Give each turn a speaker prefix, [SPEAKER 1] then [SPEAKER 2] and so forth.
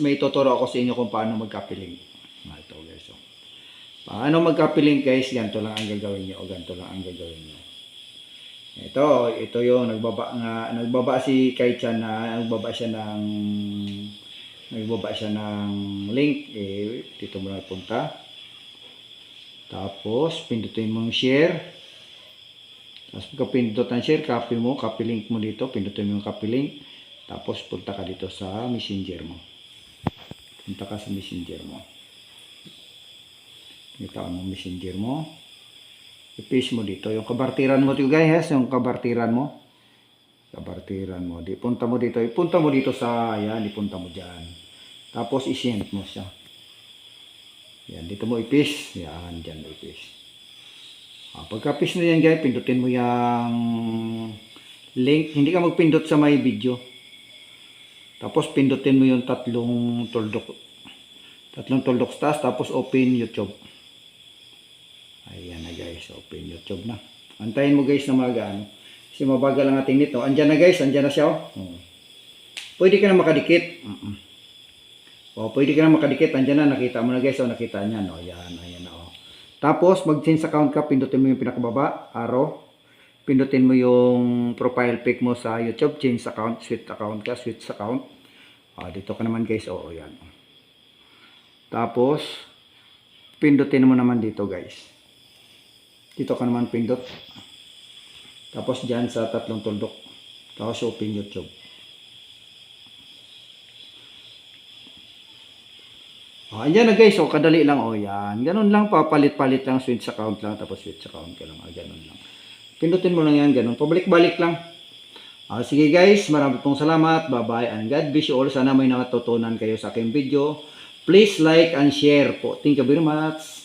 [SPEAKER 1] may tuturo ako sa inyo kung paano magkapiling. Ito guys. Oh. Paano magkapiling guys, ganito lang ang gagawin nyo o ganito lang ang gagawin nyo. Ito, ito yung nagbaba nga, nagbaba si Kai-chan na nagbaba siya ng nagbaba siya ng link eh dito mo na punta. Tapos pindutin mo yung share. Tapos pagka pindot ang share, copy mo, copy link mo dito, pindutin mo yung copy link. Tapos punta ka dito sa messenger mo. Punta ka sa messenger mo. Kita mo messenger mo. I-paste mo dito. Yung kabartiran mo guys, yung kabartiran mo. Kabartiran mo. Di punta mo dito. Ipunta mo dito sa, yan, ipunta mo dyan. Tapos i-send mo siya. Yan, dito mo i-paste. Yan, dyan mo i-paste. Ah, pagka-paste mo yan guys, pindutin mo yung link. Hindi ka magpindot sa may video. Tapos pindutin mo yung tatlong tuldok. Tatlong tuldok taas. Tapos open YouTube. Ayan na guys, open YouTube na. Antayin mo guys na maga ano. Kasi mabagal ang ating nito. Andyan na guys, andyan na siya oh. Oh. Pwede ka na makadikit. Oh, pwede ka na makadikit. Andyan na, nakita mo na guys. Oh, nakita niya. No? Yan, ayan na. Oh. Tapos, mag-change account ka. Pindutin mo yung pinakababa, arrow. Pindutin mo yung profile pic mo sa YouTube. Change account, switch account ka, switch account. Ah, dito ka naman guys. Oo, yan. Tapos, pindutin mo naman dito guys. Dito ka naman pindot. Tapos dyan sa tatlong tuldok. Tapos open YouTube. Oh, andyan na guys. O, kadali lang. O, yan. Ganun lang. Papalit-palit lang. Switch account lang. Tapos switch account ka lang. Ah, ganun lang. Pindutin mo lang yan. Ganun. Pabalik-balik lang. Ah, sige guys. Marami pong salamat. Bye-bye. And God bless you all. Sana may natutunan kayo sa aking video. Please like and share po. Thank you very much.